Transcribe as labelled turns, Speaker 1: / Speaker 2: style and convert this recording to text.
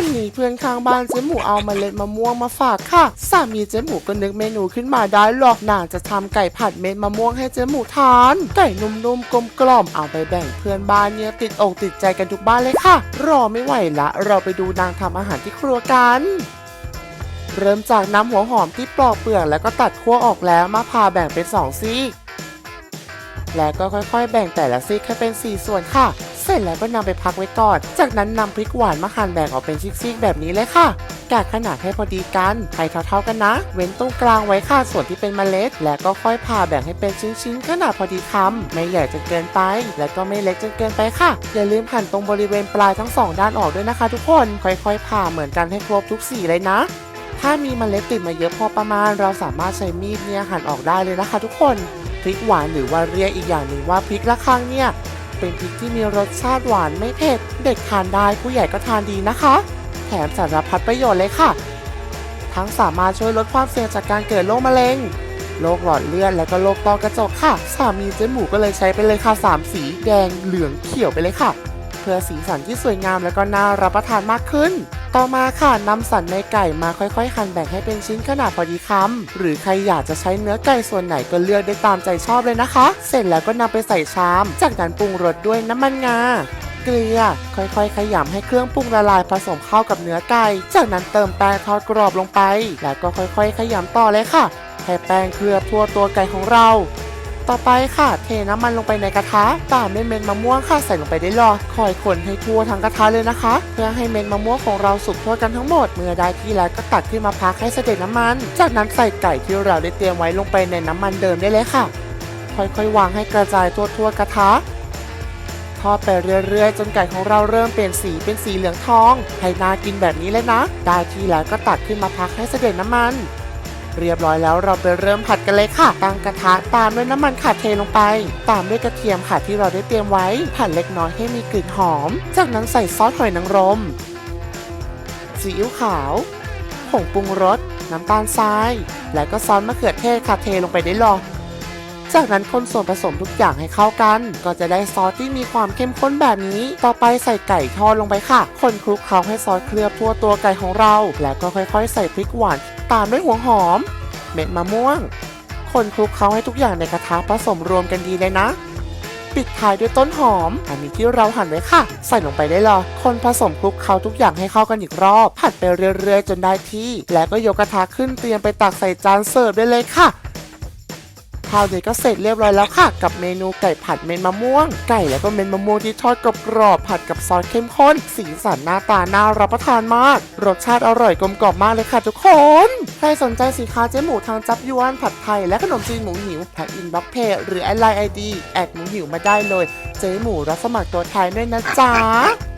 Speaker 1: วันนี้เพื่อนข้างบ้านเจ๊หมูเอาเมาเล็ดมะม่วงมาฝากค่ะ สามีเจ๊หมูก็นึกเมนูขึ้นมาได้หรอกนางจะทำไก่ผัดเม็ดมะม่วงให้เจ๊หมูทาน ไก่นุ่มๆกลมๆเอาไปแบ่งเพื่อนบ้านเนี่ยติดอกติดใจกันทุกบ้านเลยค่ะ รอไม่ไหวละ เราไปดูนางทำอาหารที่ครัวกันเริ่มจากน้ำหัวหอมที่ปลอกเปลือกแล้วก็ตัดขั้วออกแล้วมาผ่าแบ่งเป็นสองซีก แล้วก็ค่อยๆ แบ่งแต่ละซีกให้เป็น 4 ส่วนค่ะ เสร็จแล้วก็นำไปพักไว้ก่อน จากนั้นนำพริกหวานมาหั่นแบ่งออกเป็นซีกๆแบบนี้เลยค่ะกะขนาดให้พอดีกันให้เท่าๆกันนะ เว้นตรงกลางไว้ค่ะส่วนที่เป็นเมล็ด แล้วก็ค่อยผ่าแบ่งให้เป็นชิ้นๆขนาดพอดีคำไม่ใหญ่จนเกินไป และก็ไม่เล็กจนเกินไปค่ะ อย่าลืมหั่นตรงบริเวณปลายทั้งสองด้านออกด้วยนะคะ ทุกคน ค่อยๆ ผ่าเหมือนกันให้ครบทุกสีเลยนะถ้ามีเมล็ดติดมาเยอะพอประมาณ เราสามารถใช้มีดเนี่ยหั่นออกได้เลยนะคะ ทุกคน ริกหวานหรือว่าเรียกอีกอย่างหนึ่งว่าพริกละคังเนี่ย เป็นพริกที่มีรสชาติหวานไม่เผ็ด เด็กทานได้ผู้ใหญ่ก็ทานดีนะคะ แถมสารพัดประโยชน์เลยค่ะ ทั้งสามารถช่วยลดความเสี่ยงจากการเกิดโรคมะเร็งโรคหลอดเลือดและก็โรคต้อกระจกค่ะ สามีเจ๊หมูก็เลยใช้ไปเลยค่ะ 3 สีแดงเหลืองเขียวไปเลยค่ะ เพื่อสีสันที่สวยงามแล้วก็น่ารับประทานมากขึ้น ต่อมาค่ะนำสันในไก่มาค่อยๆ หั่นแบ่งให้เป็นชิ้นขนาดพอดีคำหรือใครอยากจะใช้เนื้อไก่ส่วนไหนก็เลือกได้ตามใจชอบเลยนะคะ เสร็จแล้วก็นำไปใส่ชาม จากนั้นปรุงรสด้วยน้ำมันงาเกลือค่อยๆ ขยำให้เครื่องปรุงละลายผสมเข้ากับเนื้อไก่ จากนั้นเติมแป้งทอดกรอบลงไป แล้วก็ค่อยๆ ขยำต่อเลยค่ะให้แป้งเคลือบทั่วตัวไก่ของเรา ต่อไปค่ะ เทน้ำมันลงไปในกระทะตามด้วยเม็ดมะม่วงค่ะใส่ลงไปได้เลยคอยคนให้ทั่วทั้งกระทะเลยนะคะ เพื่อให้เม็ดมะม่วงของเราสุกทั่วกันทั้งหมด เมื่อได้ที่แล้วก็ตักขึ้นมาพักให้เสด็จน้ำมัน จากนั้นใส่ไก่ที่เราได้เตรียมไว้ลงไปในน้ำมันเดิมได้เลยค่ะ ค่อยๆวางให้กระจายทั่วทั่วกระทะทอดไปเรื่อยๆ จนไก่ของเราเริ่มเปลี่ยนสีเป็นสีเหลืองทองให้น่ากินแบบนี้เลยนะ ได้ที่แล้วก็ตักขึ้นมาพักให้เสด็จน้ำมัน เรียบร้อยแล้วเราไปเริ่มผัดกันเลยค่ะตั้งกระทะตามด้วยน้ำมันค่ะเทลงไป ตามด้วยกระเทียมค่ะที่เราได้เตรียมไว้ผัดเล็กน้อยให้มีกลิ่นหอม จากนั้นใส่ซอสหอยนางรมซีอิ๊วขาวผงปรุงรสน้ำตาลทราย และก็ซอสมะเขือเทศค่ะเทลงไปได้เลยจากนั้นคนส่วนผสมทุกอย่างให้เข้ากัน ก็จะได้ซอสที่มีความเข้มข้นแบบนี้ ต่อไปใส่ไก่ทอดลงไปค่ะ คนคลุกเคล้าให้ซอสเคลือบทั่วตัวไก่ของเรา แล้วก็ค่อยๆ ใส่พริกหวาน ตามด้วยหัวหอม เม็ดมะม่วง คนคลุกเคล้าให้ทุกอย่างในกระทะผสมรวมกันดีเลยนะ ปิดท้ายด้วยต้นหอม อันนี้ที่เราหั่นไว้ค่ะ ใส่ลงไปได้เลยคนผสมคลุกเคล้าทุกอย่างให้เข้ากันอีกรอบ ผัดไปเรื่อยๆ จนได้ที่ แล้วก็ยกกระทะขึ้นเตรียมไปตักใส่จานเสิร์ฟได้เลยค่ะ เท่านี้ก็เสร็จเรียบร้อยแล้วค่ะ กับเมนูไก่ผัดเม็ดมะม่วง ไก่แล้วก็เม็ดมะม่วงที่ทอดกรอบๆผัดกับซอสเข้มข้น สีสันหน้าตาน่ารับประทานมาก รสชาติอร่อยกลมกล่อมมากเลยค่ะทุกคน ใครสนใจสินค้าเจ๊หมูทางจับยวนผัดไทยและขนมจีนหมูหิวทางอินบ็อกเพจหรือแอไลน์ไอดีแอดหมูหิวมาได้เลย เจ๊หมูรับสมัครตัวแทนด้วยนะจ๊ะ